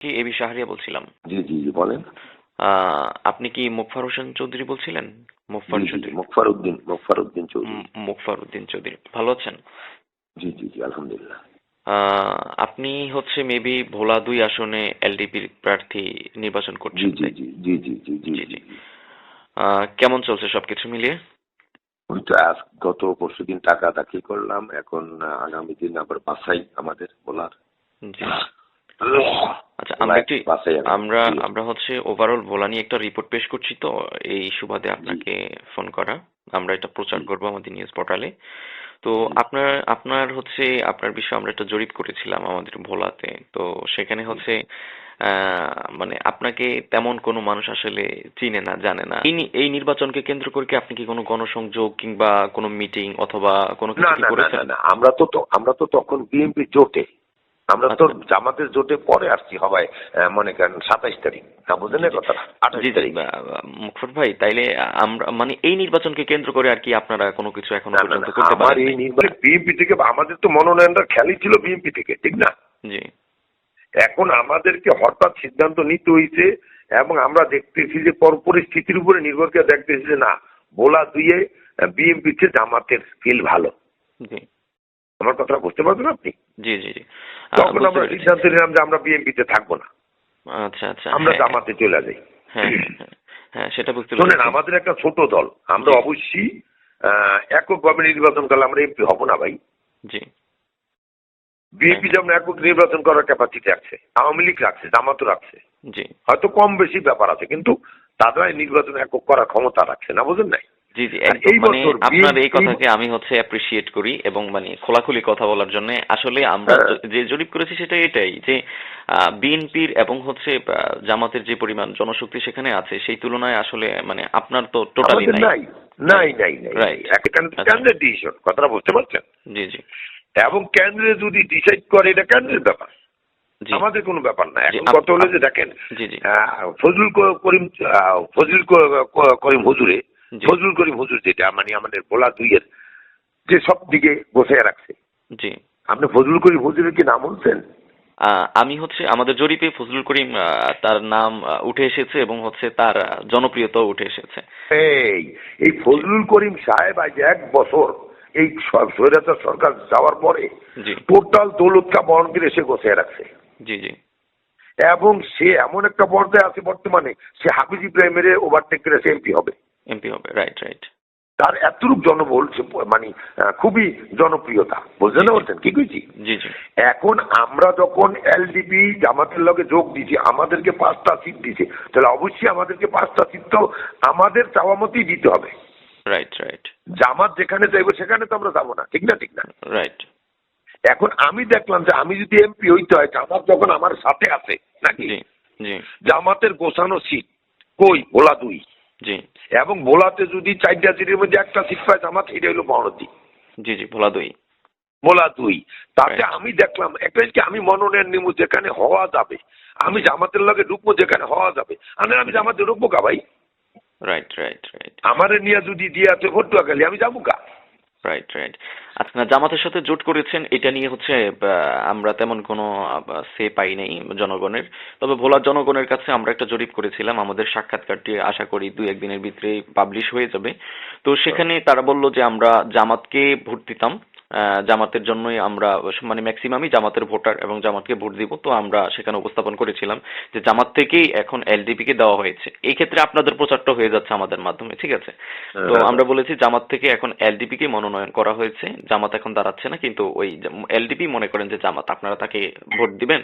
কি এবি শাহরিয়া বলছিলাম জি জি জি বলেন আপনি কি মুকফার হোসেন চৌধুরী বলছিলেন মুকফার জি, জি, জি, চৌধুরী মুকফার উদ্দিন মুকফার উদ্দিন চৌধুরী উম, উদ্দিন চৌধুরী ভালো আছেন জি জি জি আলহামদুলিল্লাহ আপনি হচ্ছে মেবি ভোলা দুই আসনে এলডিপির প্রার্থী নির্বাচন করছেন জি জি জি জি জি জি জি, জি জি। কেমন চলছে সবকিছু মিলিয়ে ওই তো আজ গত পরশু দিন টাকা দাখিল করলাম এখন আগামী দিন আবার বাসাই আমাদের বলার জি আচ্ছা আমরা একটি আমরা আমরা হচ্ছে ওভারঅল ভোলা নিয়ে একটা রিপোর্ট পেশ করছি তো এই সুবাদে আপনাকে ফোন করা। আমরা এটা প্রচার। করব আমাদের নিউজ পোর্টালে তো আপনার আপনার হচ্ছে আপনার বিষয়ে আমরা একটা জরিপ করেছিলাম আমাদের ভোলাতে। তো সেখানে হচ্ছে আহ, মানে আপনাকে তেমন কোনো মানুষ আসলে চিনে না জানে না। এই নির্বাচনকে কেন্দ্র করে কি আপনি কি কোনো গণসংযোগ কিংবা কোনো মিটিং অথবা কোনো কিছু করেছেন? না, আমরা তো- আমরা তো তখন বিএনপি জোটে। আমরা তো আচ্ছা। জামাতের জোটে পরে আসছি হবায় মনে করেন সাতাইশ তারিখ। না বুঝলেন কথাটা? জি তারিখ বা- ভাই তাইলে আমরা মানে এই নির্বাচনকে কেন্দ্র করে আর কি আপনারা কোনো কিছু এখনও না, না, পর্যন্ত করতে পারেন এই নির্বাচন বিএনপি থেকে আমাদের তো মনোনয়নটা খেয়ালই ছিল বিএনপি থেকে ঠিক না? জি। এখন আমাদেরকে হঠাৎ সিদ্ধান্ত নিতে হয়েছে এবং আমরা দেখতেছি যে পর পরিস্থিতির উপরে নির্ভর করে দেখতেছি যে না বোলা দুইয়ে বিএনপি তে জামাতের ফিল ভালো। জি। আমার কথা বুঝতে পারবেন আপনি? জি জি জি। তখন আমরা। সিদ্ধান্ত নিলাম যে আমরা বিএনপি তে থাকব না। আচ্ছা আচ্ছা আমরা হ্যাঁ, জামাতে চলে যাই। হ্যাঁ হ্যাঁ, হ্যাঁ সেটা বুঝতে শোনেন আমাদের একটা ছোট দল। আমরা অবশ্যই এককভাবে নির্বাচন করলে আমরা এমপি হব না ভাই। জি। বিএনপি যেমন একক নির্বাচন করার ক্যাপাসিটি রাখছে আওয়ামী লীগ রাখছে জামাতও রাখছে জি। হয়তো কম বেশি ব্যাপার আছে কিন্তু তারা নির্বাচন একক করার ক্ষমতা রাখছে না বুঝেন নাই? জি জি একদম। মানে আপনার এই কথাকে আমি হচ্ছে অ্যাপ্রিসিয়েট করি এবং মানে খোলাখুলি কথা বলার জন্য আসলে আমরা হ্যাঁ। যে জরিপ করেছি সেটা এটাই যে বিএনপির এবং হচ্ছে জামাতের যে পরিমাণ জনশক্তি সেখানে আছে সেই তুলনায় আসলে মানে আপনার তো টোটালি নাই। নাই। নাই নাই. এখানে আচ্ছা। কেন্দ্রের ডিসিশন কথাটা বুঝতে পারছেন? জি জি। এবং কেন্দ্রে যদি ডিসাইড করে এটা কেন্দ্রের ব্যাপার। আমাদের কোনো ব্যাপার না। এখন কথা হলো যে দেখেন জি জি। ফজলুল করিম ফজলুল করিম হুজুরে ফজলুল করিম হুজুর যেটা মানে আমাদের ভোলা দুইয়ের যে সব দিকে বসে রাখছে। জি। আপনি ফজলুল করিম হুজুরের কি নাম বলছেন? আমি হচ্ছে আমাদের জরিপে ফজলুল করিম তার নাম উঠে এসেছে এবং হচ্ছে তার জনপ্রিয়তাও উঠে এসেছে। এই এই ফজলুল করিম সাহেব আজ এক বছর এই স্বৈরাচার সরকার যাওয়ার পরে টোটাল দৌলতকা বহন করে এসে বসে রাখছে। জি জি। এবং সে এমন একটা পর্যায়ে আছে বর্তমানে সে হাফিজ ইব্রাহিমের ওভারটেক করে সে এমপি হবে। এমপি হবে রাইট রাইট তার এতটুক জনবল মানে খুবই জনপ্রিয়তা। বুঝলেন না বলছেন কি কইছি? জি জি। এখন আমরা যখন এলডিপি জামাতের লগে যোগ দিছি আমাদেরকে পাঁচটা সিট দিছে তাহলে অবশ্যই আমাদেরকে পাঁচটা সিট তো আমাদের চাওয়া মতোই দিতে হবে। রাইট রাইট জামাত যেখানে যাইবো সেখানে তো আমরা যাব না। ঠিক না ঠিক না? রাইট এখন আমি দেখলাম যে আমি যদি এমপি হইতে হয় জামাত যখন আমার সাথে আছে নাকি? জামাতের গোছানো সিট কই? ভোলা দুই। জি। এবং ভোলাতে যদি চারটা সিটের মধ্যে একটা সিট পায় জামাত এটা হলো মহানদী জি জি ভোলা দুই ভোলা দুই তাতে আমি দেখলাম একটা কি আমি মনোনয়ন নিব যেখানে হওয়া যাবে। আমি জামাতের লগে ঢুকবো যেখানে হওয়া যাবে। আমি আমি জামাতে ঢুকবো কা ভাই? রাইট রাইট রাইট আমারে নিয়ে যদি দিয়ে আছে গেলে আমি যাব কা? রাইট রাইট আচ্ছা জামাতের সাথে জোট করেছেন এটা নিয়ে হচ্ছে আমরা তেমন কোনো সে পাই নাই জনগণের। তবে ভোলার জনগণের কাছে আমরা একটা জরিপ করেছিলাম আমাদের সাক্ষাৎকারটি আশা করি দুই একদিনের ভিতরে পাবলিশ হয়ে যাবে। তো সেখানে তারা বলল যে আমরা জামাতকে ভোট দিতাম জামাতের জন্যই আমরা মানে ম্যাক্সিমামই জামাতের ভোটার এবং জামাতকে ভোট দিব। তো আমরা সেখানে উপস্থাপন করেছিলাম যে জামাত থেকেই এখন এলডিপি কে দেওয়া হয়েছে। এই ক্ষেত্রে আপনাদের প্রচারটা হয়ে যাচ্ছে আমাদের মাধ্যমে ঠিক আছে? তো আমরা বলেছি জামাত থেকে এখন এলডিপি কে মনোনয়ন করা হয়েছে। জামাত এখন দাঁড়াচ্ছে না কিন্তু ওই এলডিপি মনে করেন যে জামাত আপনারা তাকে ভোট দিবেন?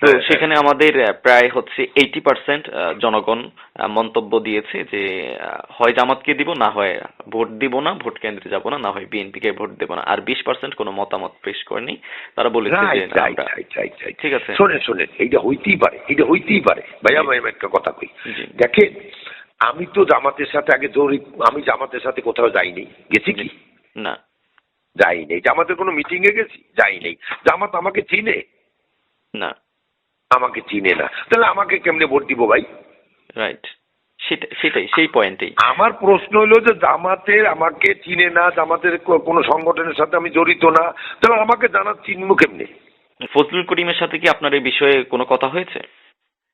তো হ্যাঁ, সেখানে আমাদের প্রায় হচ্ছে এইটি পার্সেন্ট জনগণ মন্তব্য দিয়েছে যে হয় জামাতকে দিব না হয় ভোট দিব না ভোট কেন্দ্রে যাব না না হয় বিএনপি কে ভোট দেব না। আর বিশ পার্সেন্ট কোনো মতামত পেশ করেনি। তারা বলেছে যে আমরা ঠিক আছে। শোনেন শোনেন এইটা হইতেই পারে এটা হইতেই পারে। ভাইয়া। ভাই আমি একটা কথা কই। দেখেন আমি তো জামাতের সাথে আগে জরিপ আমি জামাতের সাথে কোথাও যাইনি। গেছি কি? না। যাই নেই জামাতের কোনো মিটিং এ গেছি? যাই নেই জামাত আমাকে চিনে? না। আমাকে চিনে না। তাহলে আমাকে কেমনে ভোট দিব ভাই? রাইট সেটাই সেই পয়েন্টেই আমার প্রশ্ন হলো যে জামাতের আমাকে চিনে না জামাতের কোনো সংগঠনের সাথে আমি জড়িত না তাহলে আমাকে জানা চিনবো কেমনে? ফজলুল করিমের সাথে কি আপনার এই বিষয়ে কোনো কথা হয়েছে?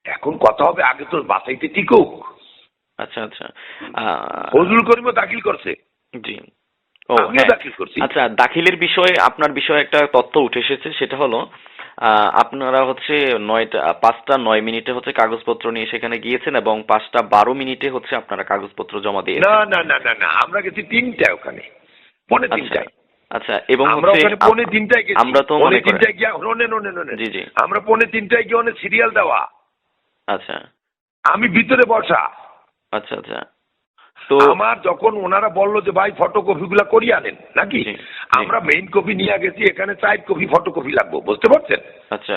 এখন কথা হবে আগে তো বাসাইতে টিকুক। আচ্ছা আচ্ছা। ফজলুল করিমও দাখিল করছে। জি। ও হ্যাঁ। দাখিল করছি। আচ্ছা দাখিলের বিষয়ে আপনার বিষয়ে একটা তথ্য উঠে এসেছে সেটা হলো আপনারা হচ্ছে নয়টা পাঁচটা নয় মিনিটে হচ্ছে কাগজপত্র নিয়ে সেখানে গিয়েছেন এবং পাঁচটা বারো মিনিটে হচ্ছে আপনারা কাগজপত্র জমা দিয়েছেন। না না না না না আমরা গেছি তিনটায় ওখানে পৌনে আচ্ছা তিনটায়। আচ্ছা এবং আমরা হচ্ছে ওখানে পৌনে তিনটায় গেছি। আমরা তো পৌনে তিনটায় গিয়া শোনেন শোনেন জি জি। আমরা পৌনে তিনটায় গিয়ে অনেক সিরিয়াল দেওয়া। আচ্ছা। আমি ভিতরে বসা। আচ্ছা আচ্ছা। তো আমার যখন ওনারা বলল যে ভাই ফটোকপি গুলা করিয়ে আনেন নাকি। আমরা মেইন কপি নিয়ে গেছি এখানে চার কপি ফটোকপি লাগবো বুঝতে পারছেন? আচ্ছা।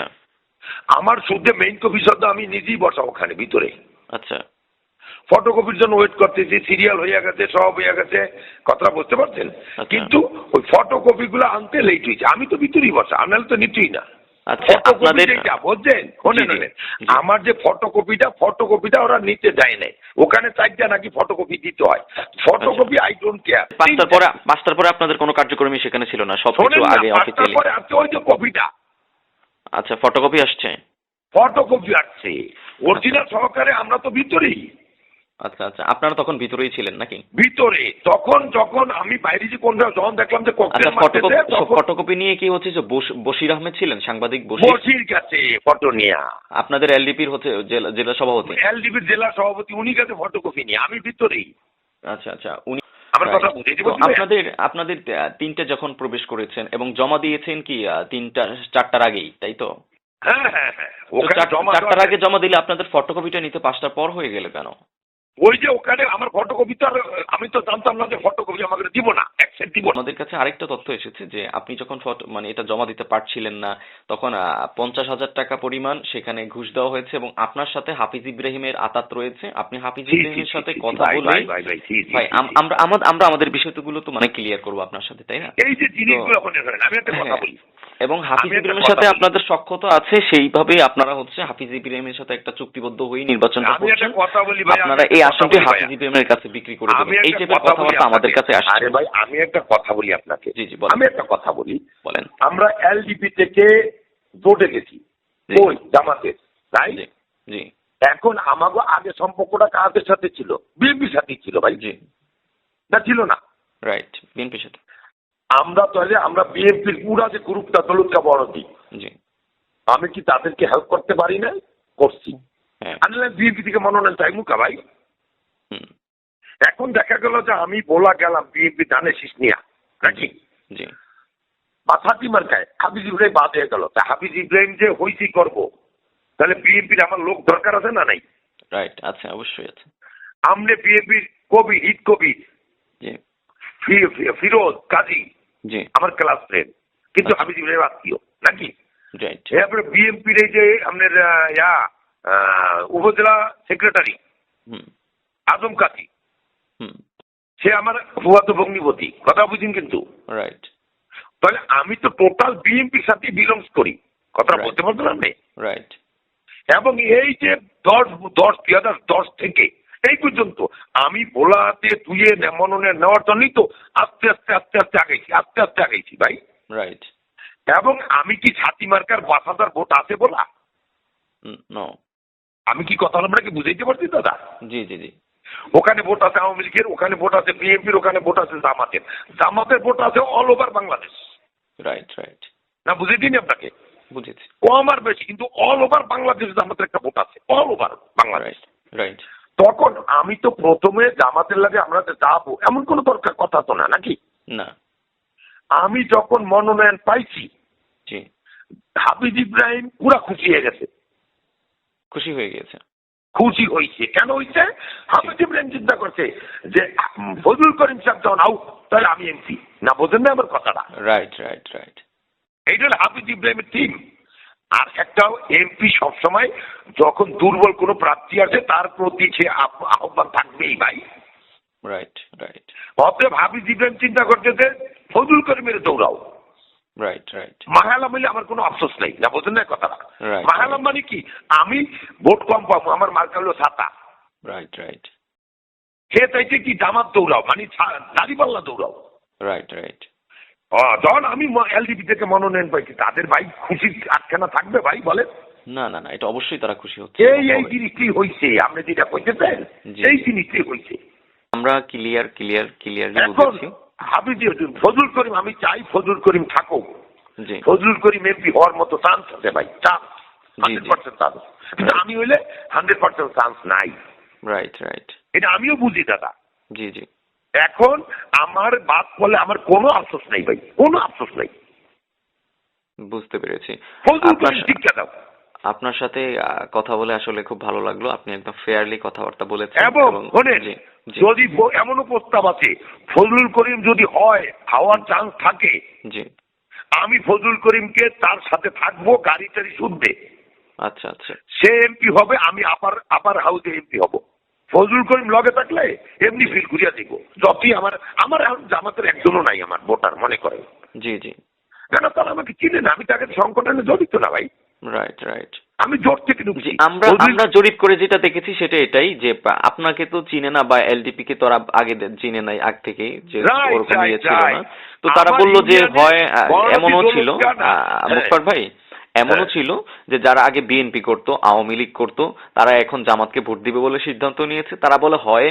আমার শুদ্ধে মেইন কপি সদ্য আমি নিজেই বসা ওখানে ভিতরে। আচ্ছা। ফটোকপির জন্য ওয়েট করতেছি সিরিয়াল হয়ে গেছে সব হয়ে গেছে কথাটা বুঝতে পারছেন? আচ্ছা। কিন্তু ওই ফটোকপি গুলো আনতে লেট হয়েছে। আমি তো ভিতরেই বসা আনালে তো নিচ্ছই না। আচ্ছা আপনাদের বুঝছেন। আমার যে ফটোকপিটা ফটোকপিটা ওরা নিতে যায় নাই। ওখানে চারটা নাকি ফটোকপি দিতে হয়। ফটোকপি আই ডোন্ট কেয়ার আচ্ছা। পাঁচটার পরে পাঁচটার পরে আপনাদের কোনো কার্যক্রমী সেখানে ছিল না সবকিছু শোনেন না আগে অফিসিয়ালি পরে আসছে ওই যে কপিটা। আচ্ছা ফটোকপি আসছে? ফটোকপি আসছে। অরিজিনাল সহকারে আমরা তো ভিতরেই। আচ্ছা আচ্ছা। আপনারা তখন ভিতরেই ছিলেন নাকি? ভিতরে। তখন যখন আমি বাইরে যে কোন যখন দেখলাম যে আচ্ছা ককটেল ফটোকপি মারতেছে ফটোকপি নিয়ে কি হচ্ছে যে বশির আহমেদ ছিলেন সাংবাদিক বশির? কাছে ফটো নিয়া। আপনাদের এলডিপির হচ্ছে জেলা সভাপতি? এলডিবির জেলা সভাপতি উনি কাছে ফটোকপি নিয়ে। আমি ভিতরেই। আচ্ছা আচ্ছা। উনি পেরেছেন? আপনাদের আপনাদের তিনটে যখন প্রবেশ করেছেন এবং জমা দিয়েছেন কি তিনটা চারটার আগেই তাই তো? হ্যাঁ হ্যাঁ হ্যাঁ। চারটার আগে জমা দিলে আপনাদের ফটোকপিটা নিতে পাঁচটার পর হয়ে গেল কেন? ওই যে ওখানে আমার ফটোকপি তো আর আমি তো জানতাম না যে ফটোকপি আমাকে দিব না এক সেট দিব আমাদের কাছে আরেকটা তথ্য এসেছে যে আপনি যখন ফটো মানে এটা জমা দিতে পারছিলেন না তখন পঞ্চাশ হাজার টাকা পরিমাণ সেখানে ঘুষ দেওয়া হয়েছে এবং আপনার সাথে হাফিজ ইব্রাহিমের আতাত রয়েছে আপনি হাফিজ ইব্রাহিমের সাথে কথা বলে ভাই। আমরা আমাদের আমরা আমাদের বিষয়গুলো তো মানে ক্লিয়ার করব আপনার সাথে তাই না এই যে জিনিসগুলো আমি একটা কথা হ্যাঁ। বলি এবং হাফিজ ইব্রাহিমের সাথে আপনাদের সক্ষতা আছে সেইভাবে আপনারা হচ্ছে হাফিজ ইব্রাহিমের সাথে একটা চুক্তিবদ্ধ হয়ে নির্বাচনটা আমি একটা করছেন। কথা বলি ভাই আপনারা এই আসনটি হাফিজ ইব্রাহিমের কাছে বিক্রি করে দেবেন। এই টাইপের কথাবার্তা আমাদের কাছে আসছে। আরে ভাই আমি একটা কথা বলি আপনাকে। জি জি বলেন। আমি একটা কথা বলি। বলেন। আমরা এলডিপি থেকে ভোটে গেছি। ওই জামাতের তাই জি জি। এখন আমাগো আগে সম্পর্কটা কাদের সাথে ছিল? বিএনপির সাথে ছিল ভাই। জি। না ছিল না। রাইট বিএনপির সাথে। আমরা তাহলে আমরা বিএনপির পুরা যে গ্রুপটা দলুৎকা বড়দি আমি কি তাদেরকে হেল্প করতে পারি না করছি। হ্যাঁ। আনলে বিএনপি থেকে মনোনয়ন চাই মুখা ভাই? এখন দেখা গেল যে আমি বলা গেলাম বিএনপি ধানে শীষ নিয়া। নাকি? ফাতিমার খায় হাফিজ ইব্রাহিম বাদ হয়ে গেল। তা হাফিজ ইব্রাহিম যে হইছি করব তাহলে বিএনপির আমার লোক দরকার আছে না নাই? রাইট আচ্ছা অবশ্যই আছে। আমনে বিএনপির কবি হিট কবি ফিরোজ কাজী আমার ক্লাস ফ্রেন্ড কিন্তু আচ্ছা। হাফিজ ইব্রাহিম আত্মীয় নাকি? রাইট এরপরে বিএনপির এই যে আপনার ইয়া উপজেলা সেক্রেটারি হুম। আজম কাজী সে আমার ফুয়াতো ভগ্নিপতি কথা বুঝিন কিন্তু। রাইট তাহলে আমি তো টোটাল বিএনপির সাথে বিলংস করি। কথা. বলতে পারছেন আপনি? রাইট এবং এই যে দশ দশ দুই হাজার দশ থেকে এই পর্যন্ত। আমি ভোলাতে তুইয়ে নে- মনোনয়ন নেওয়ার জন্যই তো আস্তে আস্তে আস্তে আস্তে আগেছি আস্তে আস্তে আগেছি ভাই। রাইট এবং আমি কি ছাতি মার্কার পাঁচ হাজার ভোট আছে বলা? আমি কি কথা আপনাকে বুঝাইতে পারছি দাদা? জি জি জি। ওখানে ভোট আছে আওয়ামী লীগের ওখানে ভোট আছে বিএনপির ওখানে ভোট আছে জামাতের। জামাতের ভোট আছে all over Bangladesh right right না বুঝে দিন আপনাকে? বুঝেছি। কম আর বেশি কিন্তু অল ওভার বাংলাদেশ জামাতের একটা ভোট আছে অল ওভার বাংলাদেশ রাইট তখন আমি তো প্রথমে জামাতের লাগে আমরা যাব এমন কোনো দরকার কথা তো না নাকি? না। আমি যখন মনোনয়ন পাইছি হাফিজ ইব্রাহিম পুরা খুশি হয়ে গেছে। খুশি হয়ে গেছে খুশি হয়েছে কেন হয়েছে হাফিজ ইব্রাহিম চিন্তা করছে যে উম, ফজলুল করিম সাহেব যখন আউট তাহলে আমি এমপি। না বোঝেন না আমার কথাটা। রাইট রাইট রাইট এইটা হলো হাফিজ ইব্রাহিমের টিম আর একটা এমপি সবসময় যখন দুর্বল কোনো প্রার্থী আছে তার প্রতি সে আহ্বান থাকবেই ভাই। রাইট রাইট অতএব হাফিজ ইব্রাহিম চিন্তা করছে যে ফজলুল করিমের দৌড়াও রাইট রাইট মাহালাম হইলে আমার কোনো আফসোস নেই না বোঝেন না কথাটা. মাহালাম মানে কি? আমি ভোট কম পাবো আমার মার্কা হলো ছাতা রাইট রাইট সে চাইছে কি? জামাত দৌড়াও মানে দাড়িপাল্লা দৌড়াও। রাইট রাইট যখন আমি এলডিপি থেকে মনোনয়ন পাইছি তাদের ভাই খুশি আটখানা থাকবে ভাই বলে না না না এটা অবশ্যই তারা খুশি হচ্ছে। এই এই। জিনিসটি হয়েছে আপনি যেটা কইতেছেন। এই জিনিসটি হয়েছে আমরা ক্লিয়ার ক্লিয়ার ক্লিয়ারলি এখন বুঝেছি হাবিজি ফজল করিম আমি চাই ফজল করিম থাকুক। জি। ফজলুল করিম এমপি হওয়ার মতো চান্স আছে ভাই চান্স হান্ড্রেড পার্সেন্ট চান্স কিন্তু আমি হইলে হান্ড্রেড পার্সেন্ট চান্স নাই। রাইট রাইট এটা আমিও বুঝি দাদা। জি জি। এখন আমার বাদ বলে আমার কোনো আফসোস নেই ভাই কোনো আফসোস নেই। বুঝতে পেরেছি। আপনার করিম দাও আপনার সাথে কথা বলে আসলে খুব ভালো লাগল। আপনি একদম ফেয়ারলি কথাবার্তা বলেছেন এবং যদি এমনও প্রস্তাব আছে ফজলুল করিম যদি হয় হওয়ার চান্স থাকে জি। আমি ফজলুল করিমকে তার সাথে থাকব গাড়ি টাড়ি শুনবে। আচ্ছা আচ্ছা। সে এমপি হবে আমি আপার আপার হাউসে এমপি হব। ফজলুল করিম লগে থাকলে এমনি ফিল ঘুরিয়া দিব। যতই আমার আমার এখন জামাতের একজনও নাই আমার ভোটার মনে করে জি জি। কেন তারা আমাকে চিনে না? আমি তাকে সংগঠনে জড়িত না ভাই। রাইট রাইট আমি জোর থেকে ঢুকছি। আমরা আমরা জরিপ করে যেটা দেখেছি সেটা এটাই যে আপনাকে তো চিনে না বা এলডিপি কে তো আগে চিনে নাই আগ থেকে যে ওরকম ছিল না। তো তারা বলল যে হয় এমনও ছিল। মুখপার ভাই? এমনও হ্যাঁ। ছিল যে যারা আগে বিএনপি করতো আওয়ামী লীগ করতো তারা এখন জামাতকে ভোট দিবে বলে সিদ্ধান্ত নিয়েছে। তারা বলে হয়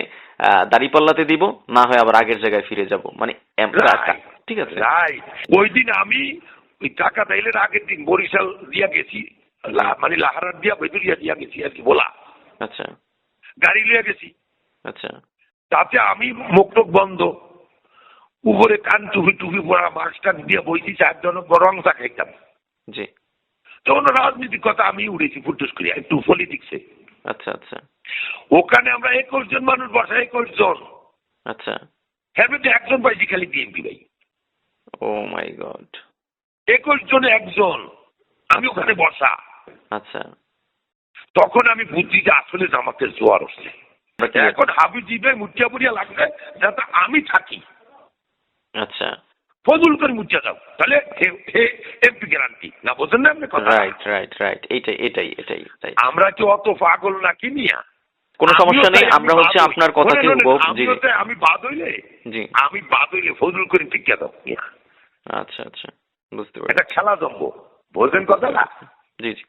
দাঁড়িপাল্লাতে দিব না হয় আবার আগের জায়গায় ফিরে যাব। মানে ঠিক আছে. ওই দিন আমি ওই টাকা তাইলের আগের দিন বরিশাল দিয়া গেছি মানে লাহারার দিয়া ভেতরিয়া দিয়া গেছি আর কি বলা। আচ্ছা। গাড়ি লিয়া গেছি। আচ্ছা। তাতে আমি মুখটুক বন্ধ। উপরে কান টুপি টুপি পরা মাস্টার দিয়ে বইছি চারজন রং চা খাইতাম। জি। তখন রাজনীতির কথা আমি উড়েছি ফুটুস করি একটু পলিটিক্সে আচ্ছা আচ্ছা। ওখানে আমরা একুশ জন মানুষ বসা একুশ জন। আচ্ছা। হ্যাঁ একজন পাইছি খালি বিএনপি ভাই। Oh my god. একুশ জনে একজন আমি ওখানে বসা। আচ্ছা। তখন আমি বুঝছি যে আসলে জামাতের জোয়ার কি এখন হাবি জিবে মুটিয়া মুড়িয়া লাগবে যাতে আমি থাকি। আচ্ছা। ফজল করে মুটিয়া যাও। তাহলে এমপি গ্যারান্টি না বোঝেন না আপনি কথা? রাইট রাইট রাইট এটাই এটাই তাই। আমরা কি অত পাগল নাকি নিয়া কোনো সমস্যা নেই আমরা হচ্ছে আপনার কথাকে শোনেন, জি। আমি বাদ হইলে? জি। আমি বাদ হইলে ফজল করে টিকিয়া দাও। আচ্ছা আচ্ছা। বুঝতে এটা পেরেছি। খেলা জমবো। বোঝেন কথাটা? জি জি।